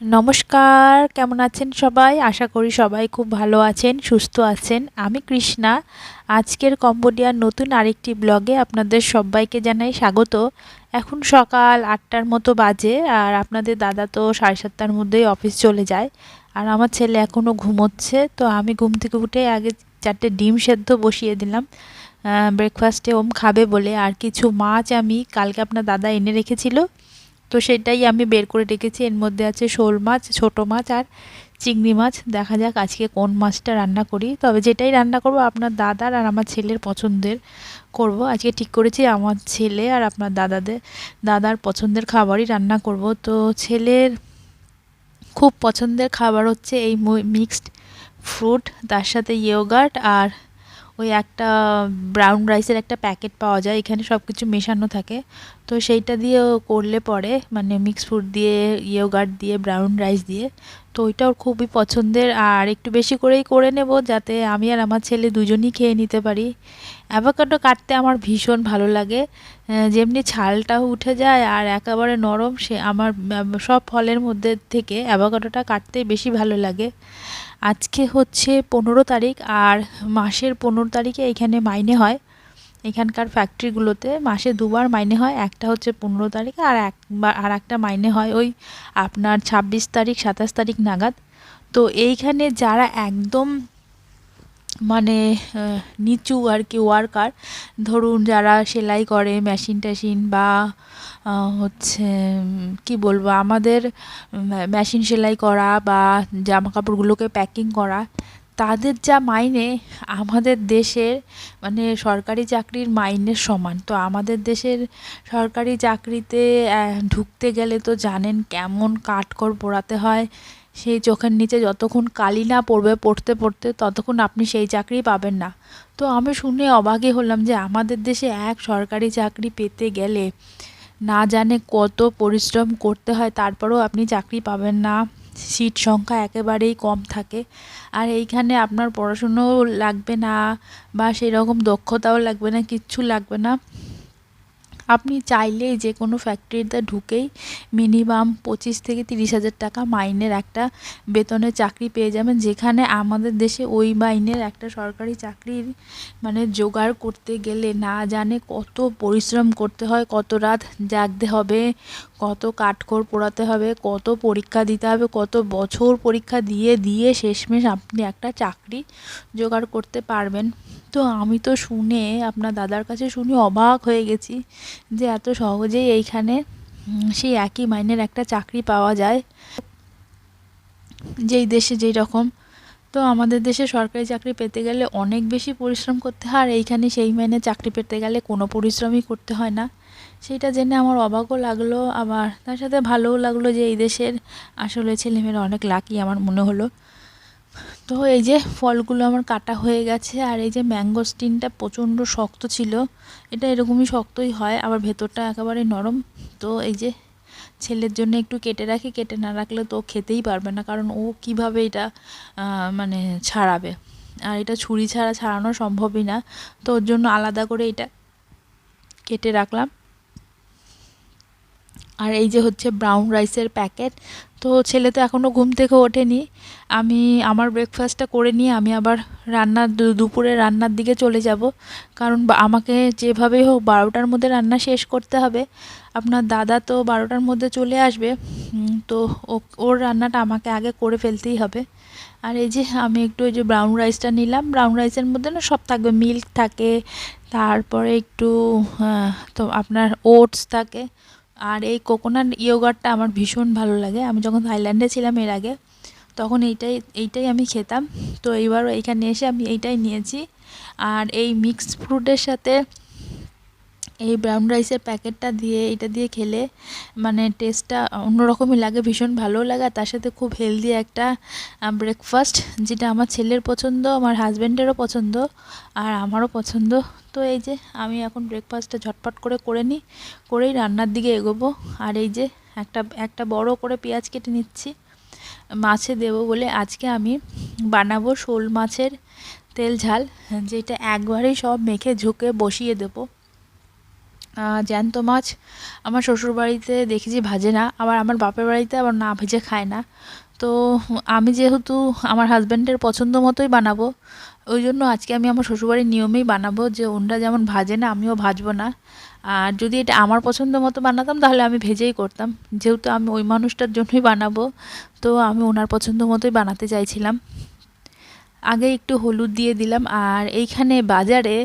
নমস্কার, কেমন আছেন সবাই? আশা করি সবাই খুব ভালো আছেন, সুস্থ আছেন। আমি কৃষ্ণা। আজকের কম্বোডিয়ার নতুন আরেকটি ব্লগে আপনাদের সবাইকে জানাই স্বাগত। এখন সকাল আটটার মতো বাজে আর আপনাদের দাদা তো সাড়ে সাতটার মধ্যেই অফিস চলে যায় আর আমার ছেলে এখনও ঘুমোচ্ছে, তো আমি ঘুম থেকে উঠে আগে চারটে ডিম সেদ্ধ বসিয়ে দিলাম। ব্রেকফাস্টে ওম খাবে বলে আর কিছু মাছ আমি কালকে আপনার দাদা এনে রেখেছিল। তো সেটাই আমি বের করে রেখেছি। এর মধ্যে আছে শোল মাছ, ছোট মাছ আর চিংড়ি মাছ। দেখা যাক আজকে কোন মাছটা রান্না করি। তবে যেটাই রান্না করব আপনার দাদার আর আমার ছেলের পছন্দের করব। আজকে ঠিক করেছি আমার ছেলে আর আপনার দাদাদের, দাদার পছন্দের খাবারই রান্না করব। তো ছেলের খুব পছন্দের খাবার হচ্ছে এই মিক্সড ফ্রুট তার সাথে ইয়োগার্ট আর ওই একটা ব্রাউন রাইসের একটা প্যাকেট পাওয়া যায়, এখানে সব কিছু মেশানো থাকে। তো সেইটা দিয়ে করলে পরে মানে মিক্স ফ্রুট দিয়ে ইয়োগার্ট দিয়ে ব্রাউন রাইস দিয়ে তো ওইটা ওর খুবই পছন্দের। আর একটু বেশি করেই করে নেব যাতে আমি আর আমার ছেলে দুজনই খেয়ে নিতে পারি। অ্যাভোকাডো কাটতে আমার ভীষণ ভালো লাগে। যেমনি ছালটাও উঠে যায় আর একেবারে নরম, সে আমার সব ফলের মধ্যে থেকে অ্যাভোকাডোটা কাটতে বেশি ভালো লাগে। আজকে হচ্ছে পনেরো তারিখ আর মাসের পনেরো তারিখে এখানে মাইনে হয়। এখানকার ফ্যাক্টরিগুলোতে মাসে দুবার মাইনে হয়, একটা হচ্ছে পনেরো তারিখে আর একবার আর একটা মাইনে হয় ওই আপনার ছাব্বিশ তারিখ, সাতাশ তারিখ নাগাদ। তো এইখানে যারা একদম মানে নিচু আর কি ওয়ার্কার ধরুন যারা সেলাই করে মেশিন টেশিন বা হচ্ছে, কি বলব, আমাদের মেশিন সেলাই করা বা জামা কাপড়গুলোকে প্যাকিং করা তাদের যা মাইনে আমাদের দেশের মানে সরকারি চাকরির মাইনের সমান। তো আমাদের দেশের সরকারি চাকরিতে ঢুকতে গেলে তো জানেন কেমন কাঠকর পোড়াতে হয়। সেই চোখের নিচে যতক্ষণ কালি না পড়বে পড়তে পড়তে, ততক্ষণ আপনি সেই চাকরি পাবেন না। তো আমি শুনে অবাকই হলাম যে আমাদের দেশে এক সরকারি চাকরি পেতে গেলে না জানে কত পরিশ্রম করতে হয়, তারপরেও আপনি চাকরি পাবেন না। সিট সংখ্যা একেবারেই কম থাকে। আর এইখানে আপনার পড়াশুনোও লাগবে না বা সেরকম দক্ষতাও লাগবে না, কিচ্ছু লাগবে না। আপনি চাইলেই যে কোনো ফ্যাক্টরিতে ঢুকেই মিনিমাম পঁচিশ থেকে তিরিশ হাজার টাকা মাইনের একটা বেতনের চাকরি পেয়ে যাবেন, যেখানে আমাদের দেশে ওই মাইনের একটা সরকারি চাকরির মানে জোগাড় করতে গেলে না জানে কত পরিশ্রম করতে হয়, কত রাত জাগতে হবে কত কাঠখড় পোড়াতে হবে, কত পরীক্ষা দিতে হবে, কত বছর পরীক্ষা দিয়ে দিয়ে শেষমেশ আপনি একটা চাকরি জোগাড় করতে পারবেন। তো আমি তো শুনে, আপনার দাদার কাছে শুনে অবাক হয়ে গেছি যে এত সহজেই এইখানে সেই একই মাইনের একটা চাকরি পাওয়া যায়। যেই দেশে যেই রকম তো আমাদের দেশে সরকারি চাকরি পেতে গেলে অনেক বেশি পরিশ্রম করতে হয়, আর এইখানে সেই মাইনে চাকরি পেতে গেলে কোনো পরিশ্রমই করতে হয় না। সেটা জেনে আমার অবাকও লাগল, আবার তার সাথে ভালোও লাগল যে এই দেশের আসলে ছেলেমেয়েরা অনেক লাকি আমার মনে হলো। তো এই যে ফলগুলো আমার কাটা হয়ে গেছে, আর এই যে ম্যাঙ্গো স্টিনটা প্রচণ্ড শক্ত ছিল, এটা এরকমই শক্তই হয়, আবার ভেতরটা একেবারে নরম। তো এই যে ছেলের জন্য একটু কেটে রাখি, কেটে না রাখলে তো খেতেই পারবে না, কারণ ও কীভাবে এটা মানে ছাড়াবে। আর এটা ছুরি ছাড়া ছাড়ানো সম্ভবই না। তো ওর জন্য আলাদা করে এটা কেটে রাখলাম। আর এই যে হচ্ছে ব্রাউন রাইসের প্যাকেট তো ছেলে তো এখনও ঘুম থেকে ওঠেনি। আমি আমার ব্রেকফাস্টটা করে নিয়ে আমি আবার রান্নার দুপুরে রান্নার দিকে চলে যাব। কারণ আমাকে যেভাবেই হোক বারোটার মধ্যে রান্না শেষ করতে হবে। আপনার দাদা তো বারোটার মধ্যে চলে আসবে। তো ওর রান্নাটা আমাকে আগে করে ফেলতেই হবে। আর এই যে আমি একটু ওই যে ব্রাউন রাইসটা নিলাম। ব্রাউন রাইসের মধ্যে না সব থাকবে মিল্ক থাকে, তারপরে একটু তো আপনার ওটস থাকে। আর এই কোকোনাট ইয়োগার্টটা আমার ভীষণ ভালো লাগে। আমি যখন থাইল্যান্ডে ছিলাম এর আগে, তখন এইটাই এইটাই আমি খেতাম। তো এইবারও এইখানে এসে আমি এইটাই নিয়েছি। আর এই মিক্সড ফ্রুটের সাথে এই ব্রাউন রাইসের প্যাকেটটা দিয়ে, এটা দিয়ে খেলে মানে টেস্টটা অন্যরকমই লাগে, ভীষণ ভালো লাগে। তার সাথে খুব হেলদি একটা ব্রেকফাস্ট যেটা আমার ছেলের পছন্দ, আমার হাজব্যান্ডেরও পছন্দ, আর আমারও পছন্দ। তো এই যে আমি এখন ব্রেকফাস্টটা ঝটপট করে করে নিই, করেই রান্নার দিকে এগোবো। আর এই যে একটা একটা বড় করে পেঁয়াজ কেটে নিচ্ছি, মাছে দেব বলে আজকে আমি বানাবো শোল মাছের তেল ঝাল, যেটা একবারেই সব মেখে ঝুঁকে বসিয়ে দেবো। জ্যান্ত মাছ, আমার শ্বশুরবাড়িতে দেখেছি ভাজে না, আবার আমার বাপের বাড়িতে আবার না ভেজে খায় না। তো আমি যেহেতু আমার হাজব্যান্ডের পছন্দ মতোই বানাবো, ওই জন্য আজকে আমি আমার শ্বশুরবাড়ির নিয়মেই বানাবো যে ওনরা যেমন ভাজে না, আমিও ভাজবো না। আর যদি এটা আমার পছন্দ মতো বানাতাম, তাহলে আমি ভেজেই করতাম। যেহেতু আমি ওই মানুষটার জন্যই বানাবো, তো আমি ওনার পছন্দ মতোই বানাতে চাইছিলাম। আগে একটু হলুদ দিয়ে দিলাম, আর এইখানে বাজারে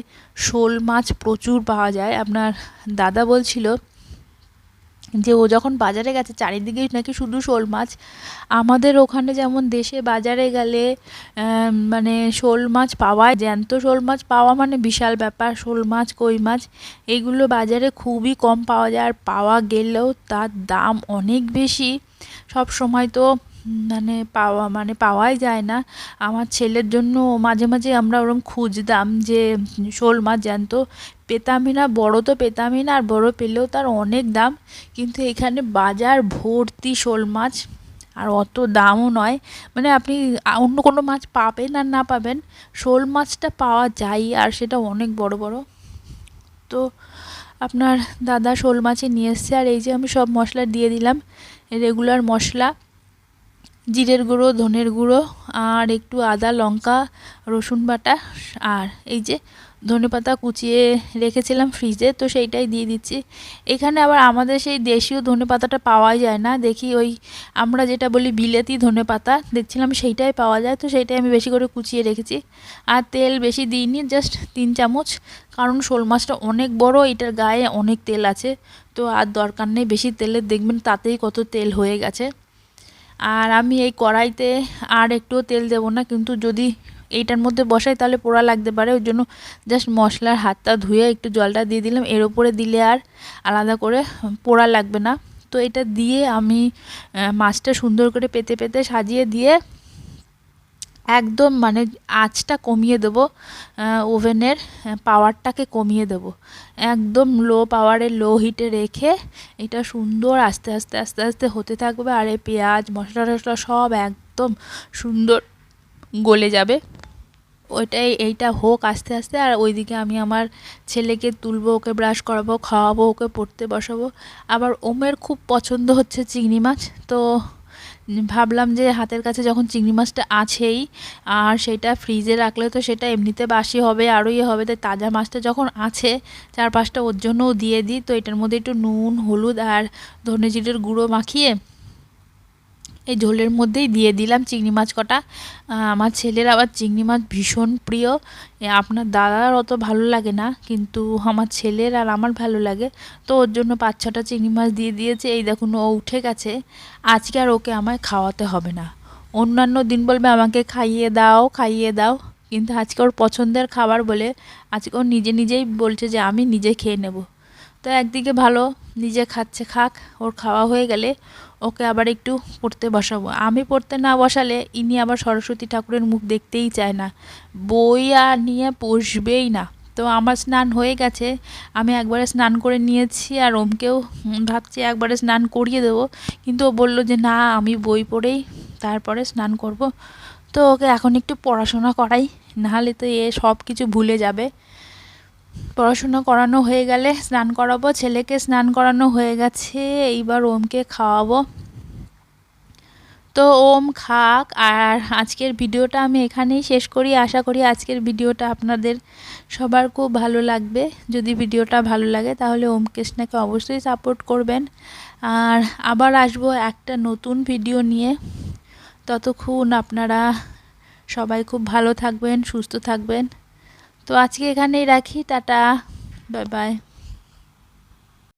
শোল মাছ প্রচুর পাওয়া যায়। আপনার দাদা বলছিল যে ও যখন বাজারে গেছে, চারিদিকে নাকি শুধু শোল মাছ। আমাদের ওখানে যেমন দেশে বাজারে গেলে মানে শোল মাছ পাওয়ায়, জ্যান্ত শোল মাছ পাওয়া মানে বিশাল ব্যাপার, শোল মাছ, কই মাছ, এগুলো বাজারে খুবই কম পাওয়া যায়। আর পাওয়া গেলেও তার দাম অনেক বেশি। সব সময় তো মানে পাওয়া মানে পাওয়াই যায় না। আমার ছেলের জন্য মাঝে মাঝে আমরা ওরকম খুঁজতাম যে, শোল মাছ জ্যান্ত। পেতামই না, বড় তো পেতামই না, আর বড় পেলেও তার অনেক দাম। কিন্তু এখানে বাজার ভর্তি শোল মাছ, আর অত দামও নয়। মানে আপনি অন্য কোনো মাছ পাবেন আর না পাবেন, শোল মাছটা পাওয়া যায়, আর সেটা অনেক বড় বড়। তো আপনার দাদা শোল মাছই নিয়ে এসছে, আর এই যে আমি সব মশলা দিয়ে দিলাম রেগুলার মশলা। জিরের গুঁড়ো, ধনের গুঁড়ো, আর একটু আদা, লঙ্কা, রসুন বাটা, আর এই যে ধনেপাতা কুচিয়ে রেখেছিলাম ফ্রিজে, তো সেইটাই দিয়ে দিচ্ছি। এখানে আবার আমাদের সেই দেশীয় ধনেপাতাটা পাওয়াই যায় না। দেখি ওই আমরা যেটা বলি বিলেতি ধনেপাতা দেখছিলাম সেইটাই পাওয়া যায়, তো সেইটাই আমি বেশি করে কুচিয়ে রেখেছি। আর তেল বেশি দিইনি, জাস্ট তিন চামচ, কারণ শোল মাছটা অনেক বড়, এটার গায়ে অনেক তেল আছে, তো আর দরকার নেই, বেশি তেলের দেখবেন তাতেই কত তেল হয়ে গেছে। আর আমি এই কড়াইতে আর একটু তেল দেব না, কিন্তু যদি এইটার মধ্যে বসাই তাহলে পোড়া লাগতে পারে, ওই জন্য জাস্ট মশলার হাতটা ধুয়ে একটু জলটা দিয়ে দিলাম। এর উপরে দিলে আর আলাদা করে পোড়া লাগবে না। তো এটা দিয়ে আমি মাছটা সুন্দর করে পেতে পেতে সাজিয়ে দিয়ে একদম মানে আঁচটা কমিয়ে দেবো ওভেনের পাওয়ারটাকে কমিয়ে দেবো। একদম লো পাওয়ারে লো হিটে রেখে এটা সুন্দর আস্তে আস্তে আস্তে আস্তে হতে থাকবে আর এই পেঁয়াজ, মশলা টশলা সব একদম সুন্দর গলে যাবে। ওইটাই, এইটা হোক আস্তে আস্তে আর ওইদিকে আমি আমার ছেলেকে তুলবো, ওকে ব্রাশ করাবো, খাওয়াবো, ওকে পড়তে বসাবো। আবার ওমের খুব পছন্দ হচ্ছে চিংড়ি মাছ, তো ভাবলাম যে হাতের কাছে যখন চিংড়ি মাছটা আছেই, আর সেটা ফ্রিজে রাখলে তো সেটা এমনিতে বাসি হবে, আরও ইয়ে হবে, তাই তাজা মাছটা যখন আছে চার পাঁচটা ওর জন্যও দিয়ে দিই। তো এটার মধ্যে একটু নুন, হলুদ আর ধনে জিরের গুঁড়ো মাখিয়ে এই ঝোলের মধ্যেই দিয়ে দিলাম চিংড়ি মাছ কটা। আমার ছেলের আবার চিংড়ি মাছ ভীষণ প্রিয়। আপনার দাদার অত ভালো লাগে না, কিন্তু আমার ছেলের আর আমার ভালো লাগে। তো ওর জন্য পাঁচ ছটা চিংড়ি মাছ দিয়ে দিয়েছে। এই দেখুন, ও উঠে গেছে। আজকে আর ওকে আমায় খাওয়াতে হবে না। অন্যান্য দিন বলবে আমাকে খাইয়ে দাও খাইয়ে দাও। কিন্তু আজকে ওর পছন্দের খাবার বলে আজকে ও নিজে নিজেই বলছে যে আমি নিজে খেয়ে নেব। তো একদিকে ভালো, নিজে খাচ্ছে, খাক, ওর খাওয়া হয়ে গেলে। ওকে আবার একটু পড়তে বসাবো। আমি পড়তে না বসালে ইনি আবার সরস্বতী ঠাকুরের মুখ দেখতেই চায় না। বই আর নিয়ে বসবেই না। তো আমার স্নান হয়ে গেছে। আমি একবারে স্নান করে নিয়েছি আর ওমকেও ভাবছি একবারে স্নান করিয়ে দেবো। কিন্তু ও বলল যে না, আমি বই পড়েই তারপরে স্নান করব। তো ওকে এখন একটু পড়াশোনা করাই। নাহলে তো এ সব কিছু ভুলে যাবে। পড়াশোনা করানো হয়ে গেলে স্নান করাবো, ছেলেকে স্নান করানো হয়ে গেছে, এইবার ওমকে খাওয়াবো। তো ওম খাক, আর আজকের ভিডিওটা আমি এখানেই শেষ করি। আশা করি আজকের ভিডিওটা আপনাদের সবার খুব ভালো লাগবে। যদি ভিডিওটা ভালো লাগে, তাহলে ওম কৃষ্ণাকে অবশ্যই সাপোর্ট করবেন। আর আবার আসব একটা নতুন ভিডিও নিয়ে। ততক্ষণ আপনারা সবাই খুব ভালো থাকবেন, সুস্থ থাকবেন। তো আজকে এখানেই রাখি টাটা বাই বাই